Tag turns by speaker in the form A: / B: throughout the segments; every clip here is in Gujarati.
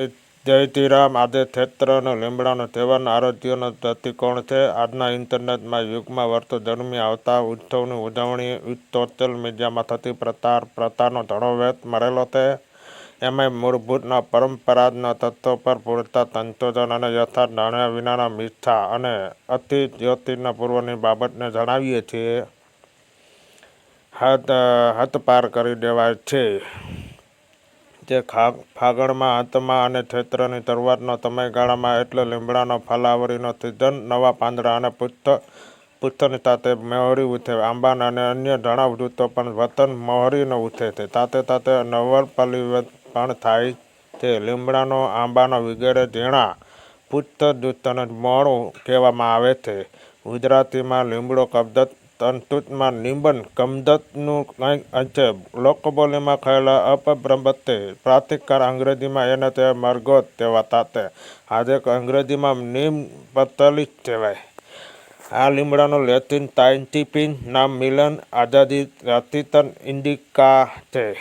A: જય શ્રીરામ આજે ક્ષેત્ર અને લીમડાનો તહેવારના આરોગ્યનો દૃષ્ટિકોણ છે? આજના ઇન્ટરનેટમાં યુગમાં વર્ષો દરમિયાન આવતા ઉત્સવની ઉજવણી સોશિયલ મીડિયામાં થતી પ્રતાર પ્રતારનો ઘણો વેત મળેલો છે. એમાં મૂળભૂતના પરંપરાગત તત્વો પર પૂરતા સંશોધન અને યથાર્થ જાણ્યા વિનાના મિથ્યા અને અતિ જ્યોતિના પૂર્વની બાબતને જણાવીએ છીએ. હાથ હાથ પાર કરી દેવાય છે. જે ફાગણમાં આંતમાં અને ક્ષેત્રની શરૂઆતના સમયગાળામાં એટલે લીમડાનો ફલાવરીનો સિઝન, નવા પાંદડા અને પુષ્ઠ, પુષ્ઠની સાથે મહોરી ઉઠે. આંબાના અને અન્ય ઘણા વૃક્ષો પણ વતન મહોરીનો ઉઠે છે. સાથે સાથે નવલપલ્લી પણ થાય છે. લીમડાનો, આંબાનો વગેરે ઝીણા પુષ્પદુષ્ટને મોણું કહેવામાં આવે છે. ગુજરાતીમાં લીમડો કબજત સંસ્કૃતમાં નિંબન કમદતનું કંઈક અંશે લોકબોલીમાં કહેલા અપભ્રંશ પ્રાતિકાર અંગ્રેજીમાં એને તે મરગોત કહેવાતા તે આજે અંગ્રેજીમાં નીમ પતલિસ કહેવાય. આ લીમડાનું લેટિન સાયન્ટિફિક નામ મિલન આઝાદી રાતિતન ઇન્ડિકા છે.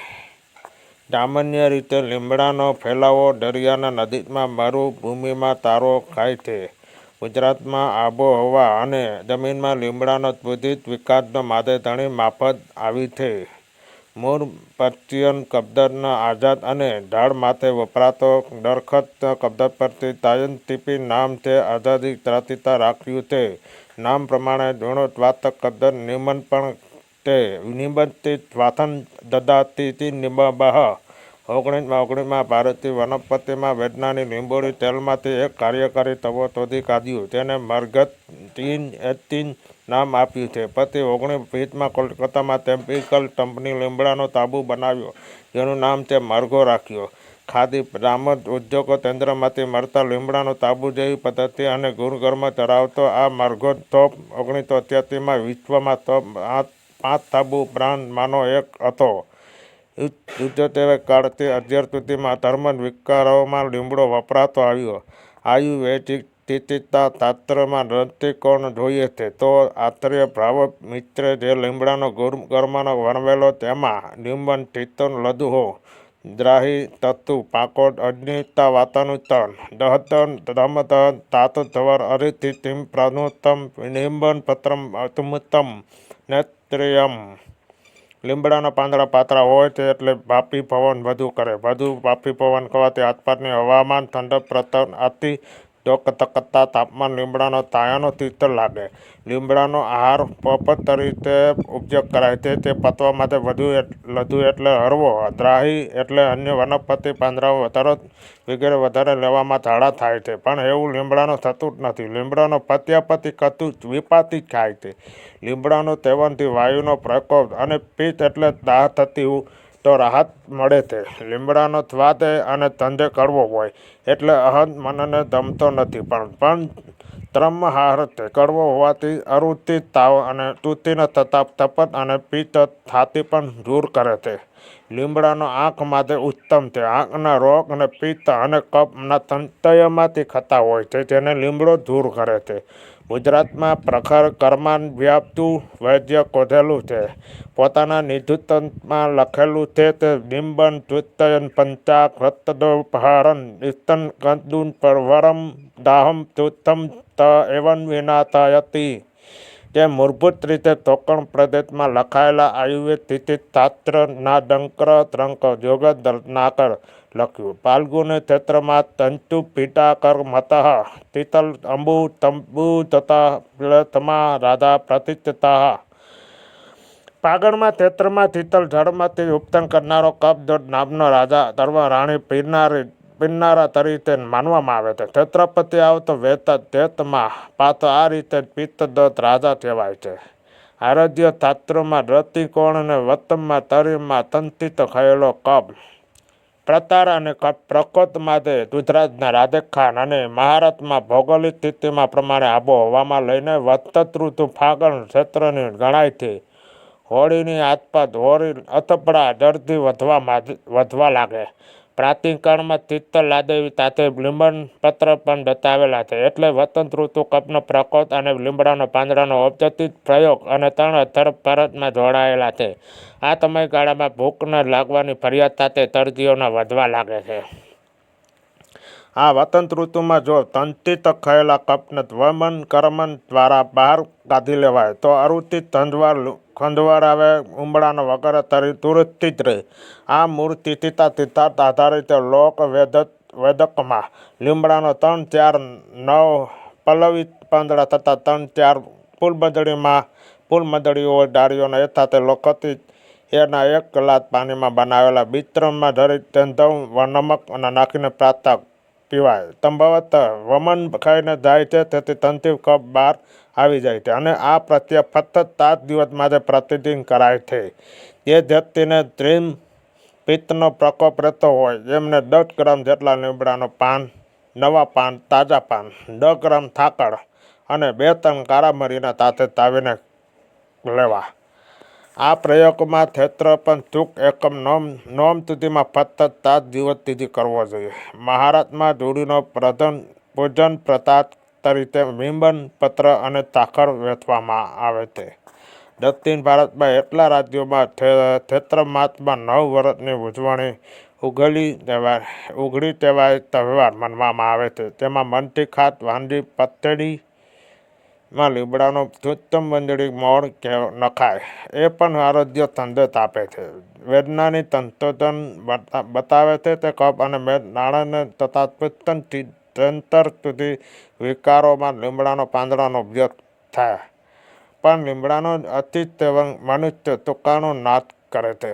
A: સામાન્ય રીતે લીમડાનો ફેલાવો દરિયાના નજીકમાં મરુભૂમિમાં તારો ખાય છે. ગુજરાતમાં આબોહવા અને જમીનમાં લીમડાનો ત્વરિત વિકાસનો માધેધણી માફત આવી છે. મૂળ પર્ચિયન કબદરના આઝાદ અને ઢાળ માથે વપરાતો દરખત કબદર પરથી સાયન્ટિફિક નામ છે આઝાદી ત્રાતિતા રાખ્યું છે. નામ પ્રમાણે ગુણોત્તવાતક કબદર નિમન પણ તે નિબંધથી વાથન દદાતી નિબંધ ઓગણીસમાં ઓગણીસમાં ભારતીય વનસ્પતિમાં વેદનાની લીંબોળી તેલમાંથી એક કાર્યકારી તવો શોધી કાઢ્યું. તેને મરઘત ટીન એટીન નામ આપ્યું છે. પછી ઓગણીસ વીસમાં કોલકાતામાં કેમિકલ કંપની લીમડાનો તાબુ બનાવ્યો. જેનું નામ તે મરઘો રાખ્યો. ખાદી રામદ ઉદ્યોગો કેન્દ્રમાંથી મળતા લીમડાનો તાબુ જેવી પદ્ધતિ અને ગુણગર્મ ધરાવતો આ મરઘો તોપ ઓગણીસો અઠ્યાસીમાં વિશ્વમાં તોપ પાંચ તાબુ બ્રાન્ડમાંનો એક હતો. યુદ્ધોત્તર કાળથી અત્યાર સુધીમાં ધર્મ વિકારોમાં લીમડો વપરાતો આવ્યો. આયુર્વેદિક સ્થિતિતા તાત્રમાં દ્રષ્ટિકોણ જોઈએ છે? તો આચાર્ય ભાવ મિત્ર જે લીમડાનો ગરમાનો વર્ણવેલો તેમાં નિંબન ચિત્તન લધુહો દ્રાહી, તત્તુ પાકોટ અગ્નિતા વાતાનુતન દહતન, ધમતન તાત ધવર અરિથિતિમ, પ્રાનુતમ, નિંબન પત્રમ અતુમતમ નેત્રિયમ. લીમડાના પાંદડા પાતળા હોય તે એટલે બાષ્પી પવન વધુ કરે. વધુ બાપી પવન કરવાથી આસપાસની હવામાન ઠંડક પ્રતન અતિ ચોકતકતા તાપમાન લીમડાનો તાયાનો તીતર લાગે. લીમડાનો આહાર પપત તરીકે ઉપયોગ કરાય છે. તે પતવા માટે વધુ લધુ એટલે હળવો, દ્રાહી એટલે અન્ય વનસ્પતિ પાંદરાઓ વધારો, વગેરે વધારે લેવામાં ઝાડા થાય છે. પણ એવું લીમડાનું થતું જ નથી. લીમડાનો પત્યાપતિ કતું વિપાતી ખાય છે. લીમડાનું તેવનથી વાયુનો પ્રકોપ અને પિત્ત એટલે દાહ થતી તો રાહત મળે છે લીમડાનો સ્વાદ અને ધંધે કરવો હોય એટલે અહંત મનને દમતો નથી. પણ પણ ત્રમહાર છે કડવો હોવાથી અરુચિ તાવ અને તુતિને થતા તપત અને પિત્ત થાતી પણ દૂર કરે છે લીમડાનો આંખ માટે ઉત્તમ છે આંખના રોગ અને પિત્ત અને કફના તંતયમાંથી ખતા હોય છે જેને લીમડો દૂર કરે છે ગુજરાતમાં પ્રખર કર્માન વ્યાપતું વૈદ્ય કોધેલું છે. પોતાના નિધુત્વમાં લખેલું છે તે બિંબન ચુત્તયન પંચાક રત્તદોપહારન ઇસ્તન કંદુન, પરવરમ, દાહમ ચુત્તમ ત, એવન વિનાતાયતી. જે મૂળભૂત રીતે તોકણ પ્રદેશમાં લખાયેલા આયુર્વેદ શાસ્ત્ર ના ડંકર ત્રંક જોગદ નાકર લખ્યું. ફાલ્ગુન ક્ષેત્રમાં તંતુ પીટાકર મત તિતલ અંબુ તંબુ તથા તમા રાધા પ્રતિષ્ઠતા. પાગણમાં ક્ષેત્રમાં તિતલ જળમાંથી ઉપતન કરનારો કપદોટ નામનો રાજા, ધર્મ, રાણી, પીરનારી પીરનારા તરીકે માનવામાં આવે છે. છત્રપતિ આવતો વેત તેતમાં પાતો આ રીતે પિત્તદત્ત રાજા કહેવાય છે. આરાધ્ય શાસ્ત્રોમાં દ્રષ્ટિકોણ અને વતનમાં તરીમાં તંતિત થયેલો કપ પ્રતાર અને પ્રકોત માટે ગુજરાતના રાધેખાન અને મહારાષ્ટ્રમાં ભૌગોલિક સ્થિતિમાં પ્રમાણે આબોહવામાં લઈને વતત ઋતુ ફાગણ ક્ષેત્રની ગણાયથી હોળીની આસપાસ હોળી અથપડા દર્દી વધવા વધવા લાગે. પ્રાચીન કાળમાં ચિત્તલાદેવી સાથે લીંબણ પત્ર પણ બતાવેલા છે. એટલે વસંત ઋતુ કપનો પ્રકોપ અને લીમડાનો પાંદડાનો ઔપચારિક પ્રયોગ અને ત્રણ અથર ભારતમાં જોડાયેલા છે. આ સમયગાળામાં ભૂખ ન લાગવાની ફરિયાદ સાથે દર્દીઓના વધવા લાગે છે. આ વસંત ઋતુમાં જો તંતિત તખાયેલા કપને વમન કરમન દ્વારા બહાર કાઢી લેવાય, તો અરુચિત ધંધવાર ખંજવાર આવે, ઉંબળાનો વગેરે તરી તુરતી જ રહે. આ મૂર્તિ તીતા સિદ્ધાર્થ આધારિત લોક વેદ વેદકમાં લીમડાનો ત્રણ ચાર નવ પલ્લવી પાંદડા તથા ત્રણ ચાર ફૂલબદડીમાં ફૂલમદડીઓ હોય ડાળીઓને એ લોખતી એના એક ગ્લાસ પાણીમાં બનાવેલા બિત્રમમાં ધરી તેંધવ નમક અને નાખીને પ્રાતઃ પીવાય. સંભવત વમન ખાઈને જાય છે, તેથી તંતી કપ બહાર આવી જાય છે અને આ પ્રત્યે ફક્ત સાત દિવસ માટે પ્રતિદિન કરાય છે. જે વ્યક્તિને ત્રીમ પિત્તનો પ્રકોપ રહેતો હોય એમને દસ ગ્રામ જેટલા લીમડાનું પાન, નવા પાન, તાજા પાન, દસ ગ્રામ થાકડ અને બે ત્રણ કાળા મરીના સાથે તાવીને લેવા. આ પ્રયોગમાં ક્ષેત્ર પણ ચૂક એકમ નોમ નોમ સુધીમાં ફક્ત સાત દિવસ સુધી કરવો જોઈએ. મહારાષ્ટ્રમાં જોડીનો પ્રધન પૂજન પ્રતાપ તરીકે વિંબન પત્ર અને તાકર વેચવામાં આવે છે. દક્ષિણ ભારતમાં એટલા રાજ્યોમાં ક્ષેત્ર માસમાં નવ વર્ષની ઉજવણી ઉઘડી તહેવાર ઉઘડી તહેવાર તહેવાર માનવામાં આવે છે. તેમાં મનથી ખાત વાંદી પતળી માં લીમડાનો ઉત્તમ મંજળી મોડ કે નખાય, એ પણ આરોગ્ય તંદત આપે છે. વેદનાની તંતોતન બતાવે છે તે કપ અને મેદ નાણાંને તથા પિત્તનથી તંતર સુધી વિકારોમાં લીમડાનો પાંદડાનો ઉપયોગ થાય. પણ લીમડાનો અતિ સેવન મનુષ્ય તુકાનો નાશ કરે છે.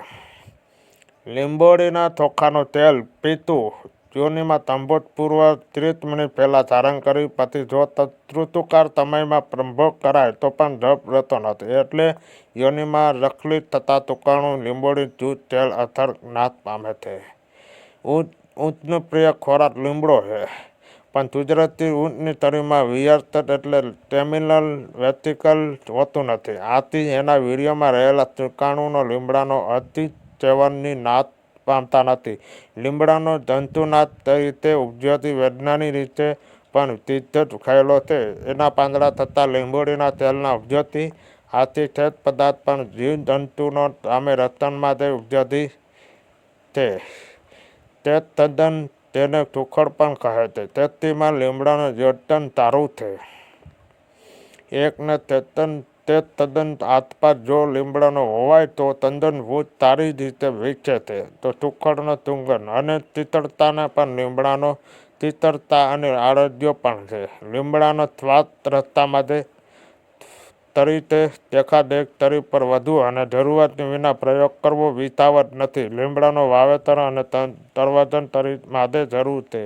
A: લીંબોડીના ચોખાનું તેલ પીતું યોનિમાં તંબોતપૂર્વ ત્રીસ મિનિટ પહેલાં ધારણ કરી પછી જો તૃતુકાર સમયમાં પ્રંભોગ કરાય તો પણ જપ રહેતો નથી. એટલે યોનિમાં રખલી થતા તુકાણું લીંબોડી જૂથ, તેલ અસર નાશ પામે છે. ઊંચનો પ્રિય ખોરાક લીમડો છે. પણ ગુજરાતી ઊંચની તરીમાં વિયર્ત એટલે ટેમિનલ વેટિકલ હોતું નથી. આથી એના વીર્યમાં રહેલા તુકાણુનો લીમડાનો અતિ સેવનની નાશ પામતા નથી. લીમડાનો જંતુનાથ રીતે ઉપજતી વૈજ્ઞાનિક રીતે પણ તીર્થ થયેલો છે. એના પાંદડા થતાં લીંબોડીના તેલના ઉપજતી આથી ખેત પદાર્થ પણ જીવજંતુનો સામે રતનમાં તે ઉપજતી છે. તે તદ્દન તેને સુખડ પણ કહે છે. તેથીમાં લીમડાનું જતન સારું છે. એકને ચેતન તે તદ્દન આસપાસ જો લીમડાનો હોવાય તો તદ્દન ભૂત તારી રીતે વિકસે છે. તો સુખડનો ચુંગન અને તીતળતાને પણ લીમડાનો તીતળતા અને આરોગ્ય પણ છે. લીમડાનો સ્વાદ રસ્તા માટે તરીકે દેખાદેખ તરી પર વધુ અને જરૂરિયાતની વિના પ્રયોગ કરવો વિતાવટ નથી. લીમડાનો વાવેતર અને તરવજન તરી માટે જરૂર છે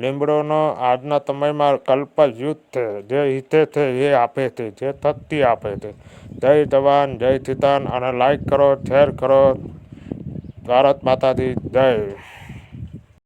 A: લીમડોનો આજના સમયમાં કલ્પયુદ્ધ છે જે હિતે છે એ આપે છે, જે શક્તિ આપે છે. જય જવાન, જય કિસાન અને લાઈક કરો શેર કરો. ભારત માતાજી જય.